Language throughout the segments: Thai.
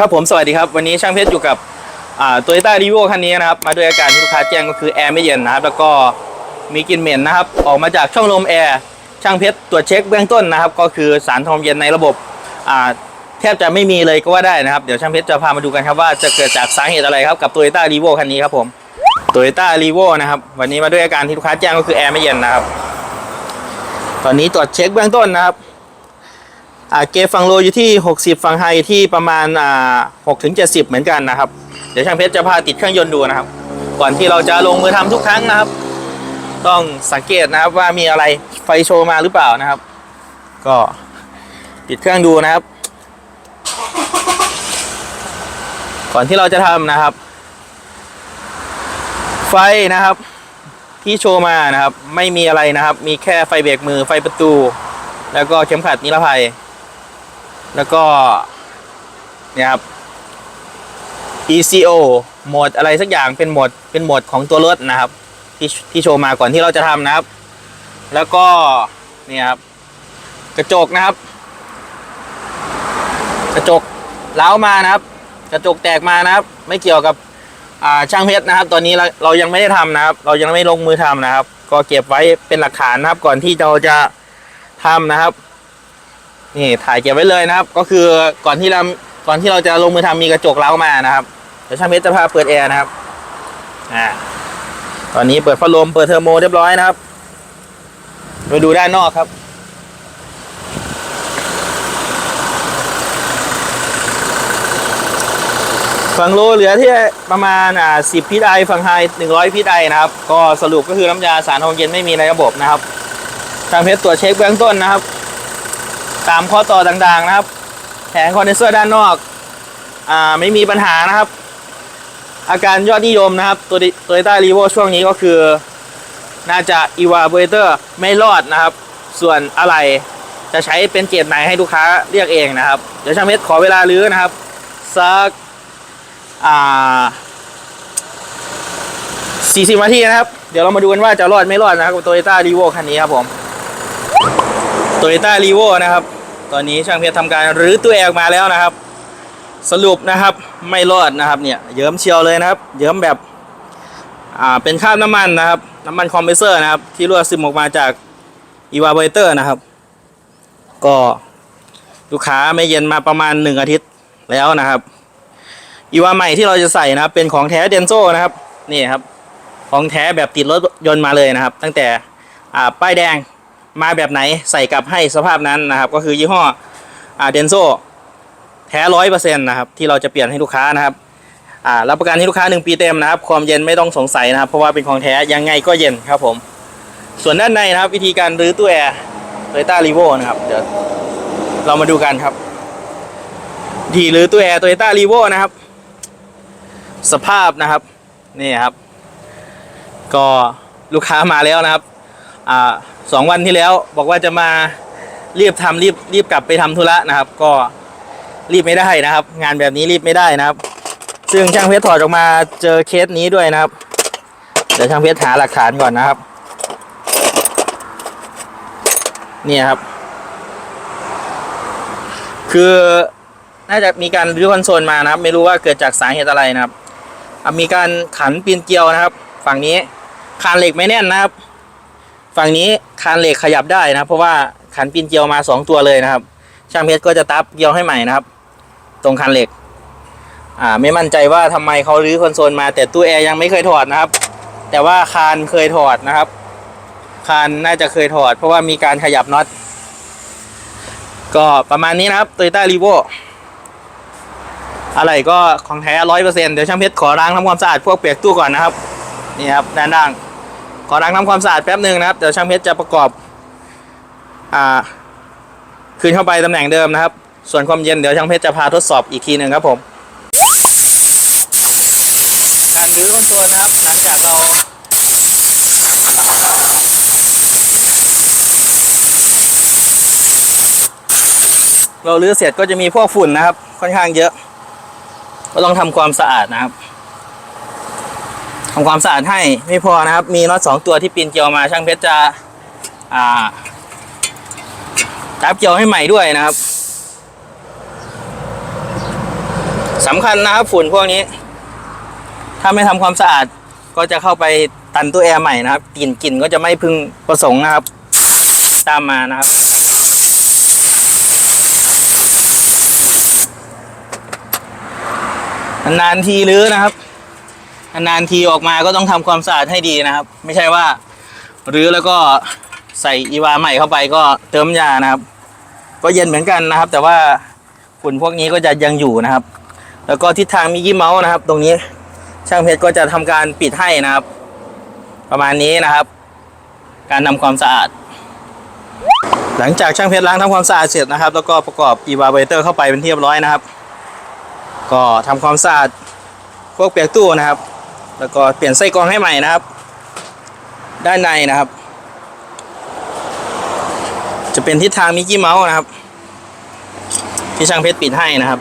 ครับผมสวัสดีครับ วันนี้ช่างเพชรอยู่กับอ่าโตโยต้ารีโวคันนี้นะครับ มาด้วยอาการที่ลูกค้าแจ้งก็คือแอร์ไม่เย็นนะครับ แล้วก็มีกลิ่นเหม็นนะครับ ออกมาจากช่องลมแอร์ช่างเพชรตรวจเช็คเบื้องต้นนะครับ ก็คือสารทองเย็นในระบบแทบจะไม่มีเลยก็ว่าได้นะครับ เดี๋ยวช่างเพชรจะพามาดูกันครับว่าจะเกิดจากสาเหตุอะไรครับกับโตโยต้ารีโวคันนี้ครับผมโตโยต้ารีโวนะครับวันนี้มาด้วยอาการที่ลูกค้าแจ้งก็คือแอร์ไม่เย็นนะครับ ตอนนี้ตรวจเช็คเบื้องต้นนะครับ เกฟฟังโลอยู่ที่ 60ฟังไฮที่ประมาณอ่า6ถึง70เหมือนกันนะครับ เดี๋ยวช่างเพชรจะพาติดเครื่องยนต์ดูนะครับ ก่อนที่เราจะลงมือทำทุกครั้งนะครับ ต้องสังเกตนะครับว่ามีอะไรไฟโชว์มาหรือเปล่านะครับ ก็ติดเครื่องดูนะครับ ก่อนที่เราจะทำนะครับ ไฟนะครับที่โชว์มานะครับ ไม่มีอะไรนะครับ มีแค่ไฟเบรกมือไฟประตู แล้วก็เข็มขัดนิรภัย แล้วก็เนี่ยครับ ECO โหมดอะไรสักอย่างเป็นโหมดเป็นโหมดของตัวรถนะครับ ที่ที่โชว์มาก่อนที่เราจะทำนะครับ แล้วก็เนี่ยครับกระจกนะครับ กระจกเล้ามานะครับ กระจกแตกมานะครับ ไม่เกี่ยวกับช่างเพชรนะครับ ตอนนี้เราเรายังไม่ได้ทำนะครับ เรายังไม่ลงมือทำนะครับ ก็เก็บไว้เป็นหลักฐานนะครับ ก่อนที่เราจะทำนะครับ นี่ถ่ายเก็บไว้เลยนะครับ ก็คือก่อนที่เราก่อนที่เราจะลงมือทำมีกระจกเล้ามานะครับเดี๋ยวช่างเพชรจะพาเปิดแอร์นะครับอ่าตอนนี้เปิดพัดลมเปิดเทอร์โมเรียบร้อยนะครับไปดูด้านนอกครับฝั่งโลเหลือที่ประมาณอ่า10พิษไอฝั่งไฮ100พิษไอนะครับ ก็สรุปก็คือน้ำยาสารทองเย็นไม่มีในระบบนะครับช่างเพชรตรวจเช็คเบื้องต้นนะครับ ตามข้อต่อต่างๆนะครับ แผงคอนเดนเซอร์ด้านนอกอ่าไม่มีปัญหานะครับ อาการยอดนิยมนะครับตัวโตโยต้ารีโวช่วงนี้ก็คือ น่าจะอีวาเบเตอร์ไม่รอดนะครับ ส่วนอะไรจะใช้เป็นเกรดไหนให้ลูกค้าเรียกเองนะครับ เดี๋ยวช่างเพชรขอเวลาลื้อนะครับสักอ่า40นาทีนะครับ เดี๋ยวเรามาดูกันว่าจะรอดไม่รอดนะครับกับโตโยต้ารีโวคันนี้ครับผมโตโยต้ารีโวนะครับ ตอนนี้ช่างเพชรทำการรื้อตัวแอร์ออกมาแล้วนะครับ สรุปนะครับไม่รอดนะครับเนี่ยเยิ้มเชียวเลยนะครับ เยิ้มแบบอ่าเป็นคราบน้ำมันนะครับ น้ำมันคอมเพรสเซอร์นะครับ ที่รั่วซึมออกมาจากอีวาเบเตอร์นะครับ ก็ลูกค้าไม่เย็นมาประมาณหนึ่งอาทิตย์แล้วนะครับอีวาใหม่ที่เราจะใส่นะครับ เป็นของแท้เดนโซนะครับนี่ครับ ของแท้แบบติดรถยนต์มาเลยนะครับ ตั้งแต่อ่าป้ายแดง มาแบบไหนใส่กลับให้สภาพนั้นนะครับ ก็คือยี่ห้ออาเดนโซแท้ร้อยเปอร์เซ็นต์นะครับที่เราจะเปลี่ยนให้ลูกค้านะครับรับประกันให้ลูกค้าหนึ่งปีเต็มนะครับ ความเย็นไม่ต้องสงสัยนะครับ เพราะว่าเป็นของแท้ยังไงก็เย็นครับผม ส่วนด้านในนะครับ วิธีการรื้อตู้แอร์โตโยต้ารีโวนะครับเดี๋ยวเรามาดูกันครับทีรื้อตู้แอร์โตโยต้ารีโวนะครับ สภาพนะครับนี่ครับ ก็ลูกค้ามาแล้วนะครับ อ่า สองวันที่แล้ว บอกว่าจะมารีบทำรีบรีบกลับไปทำธุระนะครับ ก็รีบไม่ได้นะครับ งานแบบนี้รีบไม่ได้นะครับ ซึ่งช่างเพชรถอดออกมาเจอเคสนี้ด้วยนะครับ เดี๋ยวช่างเพชรหาหลักฐานก่อนนะครับนี่ครับ คือน่าจะมีการรื้อคอนโซลมานะครับ ไม่รู้ว่าเกิดจากสาเหตุอะไรนะครับมีการขันปีนเกลียวนะครับ ฝั่งนี้คานเหล็กไม่แน่นนะครับ ฝั่งนี้คานเหล็กขยับได้นะเพราะว่าขันปีนเกลียวมาสองตัวเลยนะครับ ช่างเพชรก็จะตับเกลียวให้ใหม่นะครับ ตรงคันเหล็ก อ่าไม่มั่นใจว่าทำไมเขารื้อคอนโซลมาแต่ตู้แอร์ยังไม่เคยถอดนะครับ แต่ว่าคานเคยถอดนะครับคานน่าจะเคยถอด เพราะว่ามีการขยับน็อตก็ประมาณนี้นะครับ Toyota r e v o อะไรก็ของแท้ร้อยเปอร์เซ็นต์เดี๋ยวช่างเพชรขอล้างทำความสะอาดพวกเปียกตู้ก่อนนะครับ นี่ครับด้านล่าง ขอล้างทำความสะอาดแป๊บหนึ่งนะครับเดี๋ยวช่างเพชรจะประกอบอ่าคืนเข้าไปตำแหน่งเดิมนะครับ ส่วนความเย็นเดี๋ยวช่างเพชรจะพาทดสอบอีกทีหนึ่งครับผม การรื้อคอนโซลนะครับหลังจากเราเรารื้อเสร็จก็จะมีพวกฝุ่นนะครับ ค่อนข้างเยอะ ก็ต้องทำความสะอาดนะครับ ทำความสะอาดให้ไม่พอนะครับ มีน็อตสองตัวที่ปีนเกลียวมาช่างเพชรจะอ่าจับเกลียวให้ใหม่ด้วยนะครับสำคัญนะครับฝุ่นพวกนี้ ถ้าไม่ทำความสะอาดก็จะเข้าไปตันตู้แอร์ใหม่นะครับกลิ่นกลิ่นก็จะไม่พึงประสงค์นะครับ ตามมานะครับนานทีรื้อนะครับ นานทีออกมาก็ต้องทำความสะอาดให้ดีนะครับ ไม่ใช่ว่ารื้อแล้วก็ใส่อีวาใหม่เข้าไปก็เติมยานะครับ ก็เย็นเหมือนกันนะครับ แต่ว่าฝุ่นพวกนี้ก็จะยังอยู่นะครับ แล้วก็ทิศทางมิกกี้เมาส์นะครับ ตรงนี้ช่างเพชรก็จะทำการปิดให้นะครับ ประมาณนี้นะครับ การทำความสะอาด หลังจากช่างเพชรล้างทำความสะอาดเสร็จนะครับ แล้วก็ประกอบอีวาเบเตอร์เข้าไปเป็นที่เรียบร้อยนะครับ ก็ทำความสะอาดพวกเปียกตู้นะครับ แล้วก็เปลี่ยนไส้กรองให้ใหม่นะครับ ด้านในนะครับ จะเป็นทิศทางมิกกี้เมาส์นะครับ ที่ช่างเพชรปิดให้นะครับ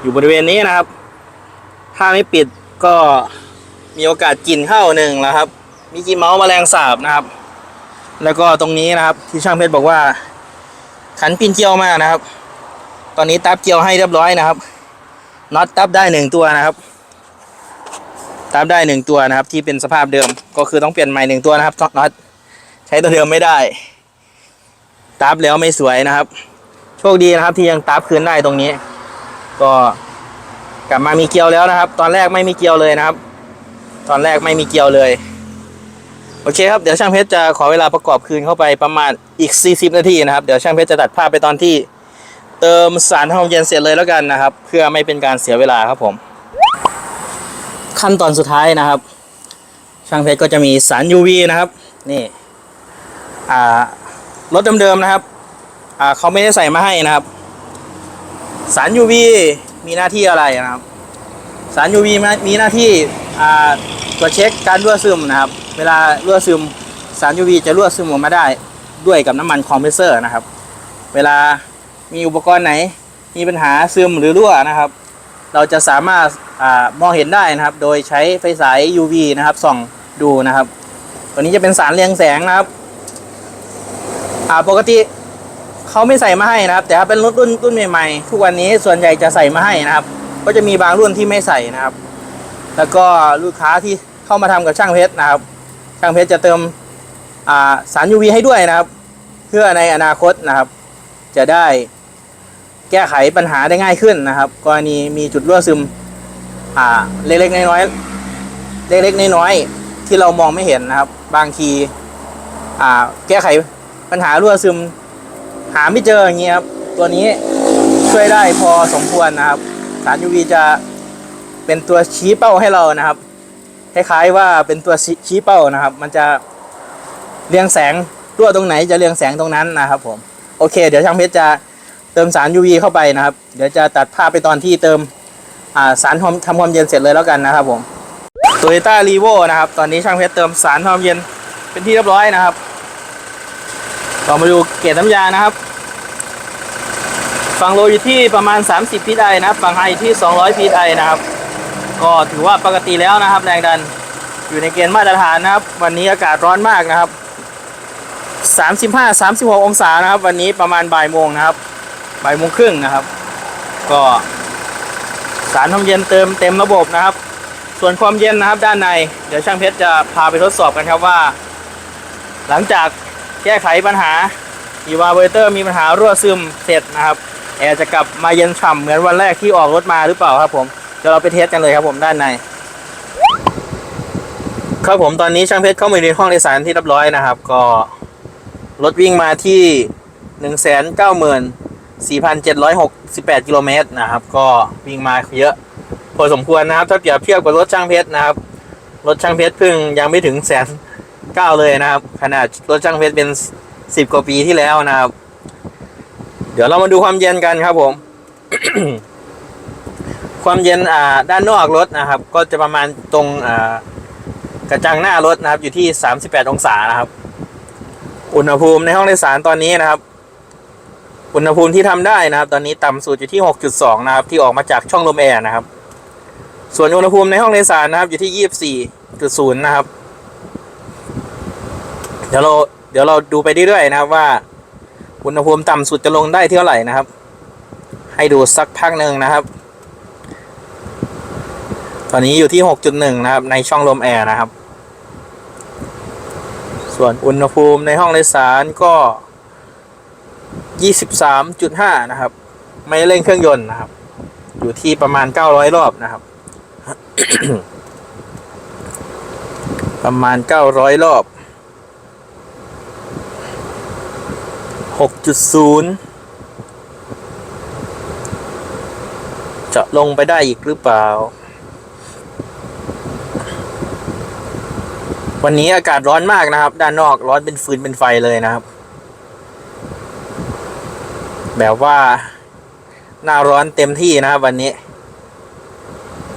อยู่บริเวณนี้นะครับ ถ้าไม่ปิดก็มีโอกาสกลิ่นเข้าหนึ่งแล้วครับมิกกี้เมาส์แมลงสาบนะครับ แล้วก็ตรงนี้นะครับที่ช่างเพชรบอกว่า ขันปินเกลียวมากนะครับ ตอนนี้ตับเกลียวให้เรียบร้อยนะครับน็อตตับได้หนึ่งตัวนะครับ ตับได้หนึ่งตัวนะครับ ที่เป็นสภาพเดิมก็คือต้องเปลี่ยนใหม่หนึ่งตัวนะครับน็อตใช้ตัวเดิมไม่ได้ตับแล้วไม่สวยนะครับ โชคดีนะครับที่ยังตับคืนได้ตรงนี้ ก็กลับมามีเกลียวแล้วนะครับ ตอนแรกไม่มีเกลียวเลยนะครับ ตอนแรกไม่มีเกลียวเลย โอเคครับเดี๋ยวช่างเพชรจะขอเวลาประกอบคืนเข้าไปประมาณอีก 40 นาทีนะครับเดี๋ยวช่างเพชรจะตัดภาพไปตอนที่เติมสารทำความเย็นเสร็จเลยแล้วกันนะครับ เพื่อไม่เป็นการเสียเวลาครับผม ขั้นตอนสุดท้ายนะครับ ช่างเพชรก็จะมีสาร UV นะครับ นี่รถเดิมๆนะครับเขาไม่ได้ใส่มาให้นะครับ สาร UV มีหน้าที่อะไรนะครับ สาร UV มามีหน้าที่ตรวจเช็คการรั่วซึมนะครับ เวลารั่วซึมสาร UV จะรั่วซึมออกมาได้ด้วยกับน้ำมันคอมเพรสเซอร์นะครับ เวลามีอุปกรณ์ไหนมีปัญหาซึมหรือรั่วนะครับ เราจะสามารถ มองเห็นได้นะครับ โดยใช้ไฟฉาย UV นะครับส่องดูนะครับ ตัวนี้จะเป็นสารเรียงแสงนะครับปกติเขาไม่ใส่มาให้นะครับ แต่ถ้าเป็นรถรุ่นรุ่นใหม่ๆทุกวันนี้ส่วนใหญ่จะใส่มาให้นะครับ ก็จะมีบางรุ่นที่ไม่ใส่นะครับ แล้วก็ลูกค้าที่เข้ามาทำกับช่างเพชรนะครับ ช่างเพชรจะเติมาสาร UV ให้ด้วยนะครับ เพื่อในอนาคตนะครับ จะได้แก้ไขปัญหาได้ง่ายขึ้นนะครับ กรณีมีจุดรั่วซึม อ่า เล็กๆน้อยๆเล็กๆน้อยๆที่เรามองไม่เห็นนะครับ บางที อ่า แก้ไขปัญหารั่วซึม หาไม่เจออย่างเงี้ยครับ ตัวนี้ช่วยได้พอสมควรนะครับ สาร UV จะเป็นตัวชี้เป้าให้เรานะครับคล้ายๆว่าเป็นตัวชี้เป้านะครับ มันจะเรียงแสงรั่วตรงไหนจะเรียงแสงตรงนั้นนะครับผมโอเค เดี๋ยวช่างเพชรจะเติมสาร UV เข้าไปนะครับ เดี๋ยวจะตัดภาพไปตอนที่เติม สารทำความเย็นเสร็จเลยแล้วกันนะครับผม Toyota r e v o นะครับ ตอนนี้ช่างเพชรเติมสารทำความเย็นเป็นที่เรียบร้อยนะครับต่อมาดูเกรดน้ำยานะครับ ฝั่งโลอยู่ที่ประมาณ 30 พีไอนะครับฝั่งไฮอยู่ที่ 200 พีไอนะครับ ก็ถือว่าปกติแล้วนะครับแรงดันอยู่ในเกณฑ์มาตรฐานนะครับ วันนี้อากาศร้อนมากนะครับ 35 36 องศานะครับ วันนี้ประมาณบ่ายโมงนะครับบ่ายโมงครึ่งนะครับ ก็ สารทำเย็นเติมเต็มระบบนะครับ ส่วนความเย็นนะครับด้านใน เดี๋ยวช่างเพชรจะพาไปทดสอบกันครับว่า หลังจากแก้ไขปัญหาอีวาเวเตอร์มีปัญหารั่วซึมเสร็จนะครับ แอร์จะกลับมาเย็นฉ่ำเหมือนวันแรกที่ออกรถมาหรือเปล่าครับผมเดี๋ยวเราไปเทสกันเลยครับผมด้านใน ครับผมตอนนี้ช่างเพชรเข้ามาในห้องโดยสารที่เรียบร้อยนะครับ ก็รถวิ่งมาที่หนึ่งแสนเก้าหมื่น สี่พันเจ็ดร้อยหกสิบแปดกิโลเมตรนะครับ ก็วิ่งมาเยอะพอสมควรนะครับ ถ้าเปรียบเทียบกับรถช่างเพชรนะครับ รถช่างเพชรเพิ่งยังไม่ถึงแสนเก้าเลยนะครับ ขนาดรถช่างเพชรเป็นสิบกว่าปีที่แล้วนะครับ เดี๋ยวเรามาดูความเย็นกันครับผม ความเย็นอ่าด้านนอกรถนะครับ ก็จะประมาณตรงอ่ากระจังหน้ารถนะครับอยู่ที่ 38 องศานะครับ อุณหภูมิในห้องโดยสารตอนนี้นะครับ อุณหภูมิที่ทำได้นะครับ ตอนนี้ต่ำสุดอยู่ที่ 6.2 นะครับ ที่ออกมาจากช่องลมแอร์นะครับ ส่วนอุณหภูมิในห้องโดยสารนะครับ อยู่ที่ 24.0 นะครับ เดี๋ยวเราเดี๋ยวเราดูไปเรื่อยๆนะครับว่า อุณหภูมิต่ำสุดจะลงได้เท่าไหร่นะครับ ให้ดูสักพักหนึ่งนะครับ ตอนนี้อยู่ที่ 6.1 นะครับ ในช่องลมแอร์นะครับ ส่วนอุณหภูมิในห้องโดยสารก็ 23.5นะครับ ไม่เร่งเครื่องยนต์นะครับ อยู่ที่ประมาณ900รอบนะครับ ประมาณ900รอบ6.0จะลงไปได้อีกหรือเปล่า วันนี้อากาศร้อนมากนะครับ ด้านนอกร้อนเป็นฟืนเป็นไฟเลยนะครับ แบบว่า หน้าร้อนเต็มที่นะครับ วันนี้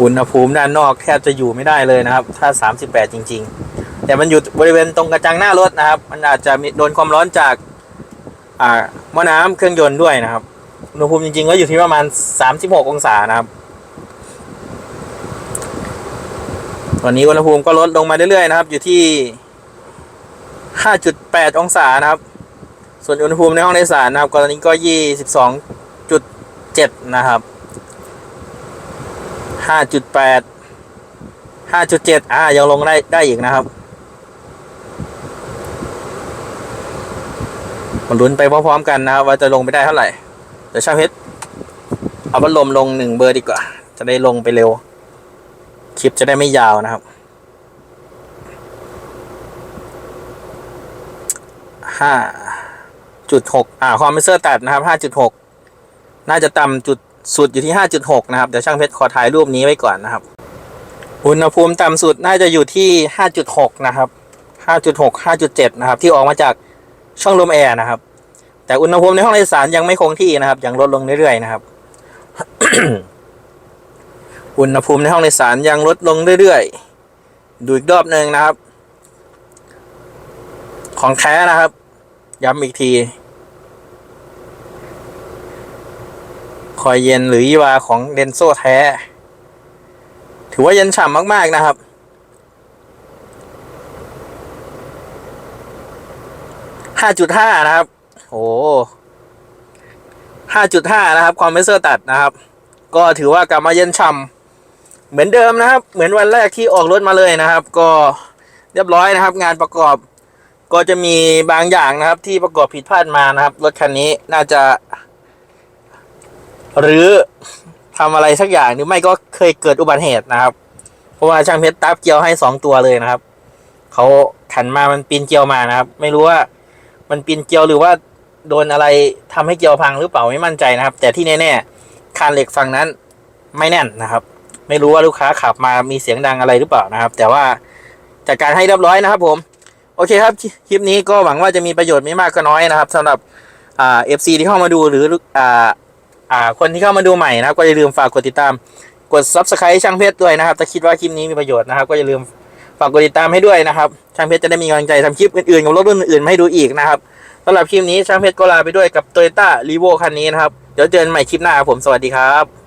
อุณหภูมิด้านนอกแทบจะอยู่ไม่ได้เลยนะครับ ถ้า 38 จริง ๆ แต่มันอยู่บริเวณตรงกระจังหน้ารถนะครับ มันอาจจะโดนความร้อนจาก อ่าหม้อน้ำเครื่องยนต์ด้วยนะครับ อุณหภูมิจริงๆก็อยู่ที่ประมาณ 36 องศานะครับตอนนี้อุณหภูมิก็ลดลงมาเรื่อยๆนะครับ อยู่ที่ 5.8 องศานะครับ ส่วนอุณหภูมิในห้องโดยสารนะครับ ตอนนี้ก็22.7นะครับ5.8 5.7อ่ายังลงได้ได้อีกนะครับมาลุ้นไปพร้อมๆกันนะครับว่าจะลงไปได้เท่าไหร่เดี๋ยวช่างเพชรเอาพัดลมลงหนึ่งเบอร์ดีกว่า จะได้ลงไปเร็ว คลิปจะได้ไม่ยาวนะครับห้า จุดหกอ่าคอมเพรสเซอร์ตัดนะครับห้าจุดหกน่าจะต่ำจุดสุดอยู่ที่ห้าจุดหกนะครับเดี๋ยวช่างเพชรขอถ่ายรูปนี้ไว้ก่อนนะครับ อุณหภูมิต่ำสุดน่าจะอยู่ที่ห้าจุดหกนะครับห้าจุดหกห้าจุดเจ็ดนะครับที่ออกมาจากช่องลมแอร์นะครับ แต่อุณหภูมิในห้องโดยสารยังไม่คงที่นะครับยังลดลงเรื่อยๆนะครับ อุณหภูมิในห้องโดยสารยังลดลงเรื่อยๆดูอีกรอบหนึ่งนะครับ ของแท้นะครับ ย้ำอีกที คอยเย็นหรือยีวาของเดนโซแท้ ถือว่าเย็นฉ่ำมาก ๆ นะครับ ห้าจุดห้านะครับ โอ้ห้าจุดห้านะครับ คอมเพรสเซอร์ตัดนะครับ ก็ถือว่ากลับมาเย็นฉ่ำเหมือนเดิมนะครับ เหมือนวันแรกที่ออกรถมาเลยนะครับ ก็เรียบร้อยนะครับ งานประกอบ ก็จะมีบางอย่างนะครับ ที่ประกอบผิดพลาดมานะครับ รถคันนี้น่าจะ หรือทำอะไรสักอย่างหรือไม่ก็เคยเกิดอุบัติเหตุนะครับ เพราะว่าช่างเพชรตับเกียวให้สองตัวเลยนะครับเขาขันมามันปีนเกียวมานะครับ ไม่รู้ว่ามันปีนเกียวหรือว่าโดนอะไรทำให้เกียวพังหรือเปล่าไม่มั่นใจนะครับ แต่ที่แน่ๆคานเหล็กฝั่งนั้นไม่แน่นนะครับ ไม่รู้ว่าลูกค้าขับมามีเสียงดังอะไรหรือเปล่านะครับ แต่ว่าจัดการให้เรียบร้อยนะครับผม โอเคครับ คลิปนี้ก็หวังว่าจะมีประโยชน์ไม่มากก็น้อยนะครับสำหรับอ่าเอฟซีที่เข้ามาดูหรืออ่าอ่าคนที่เข้ามาดูใหม่นะครับ ก็อย่าลืมฝากกดติดตามกด subscribe ช่างเพชรด้วยนะครับ ถ้าคิดว่าคลิปนี้มีประโยชน์นะครับ ก็อย่าลืมฝากกดติดตามให้ด้วยนะครับ ช่างเพชรจะได้มีกำลังใจทำคลิปอื่นๆกับรถรุ่นอื่นๆให้ดูอีกนะครับสำหรับคลิปนี้ช่างเพชรก็ลาไปด้วยกับ Toyota r e v o คันนี้นะครับ เดี๋ยวเจอกันใหม่คลิปหน้าครับผมสวัสดีครับ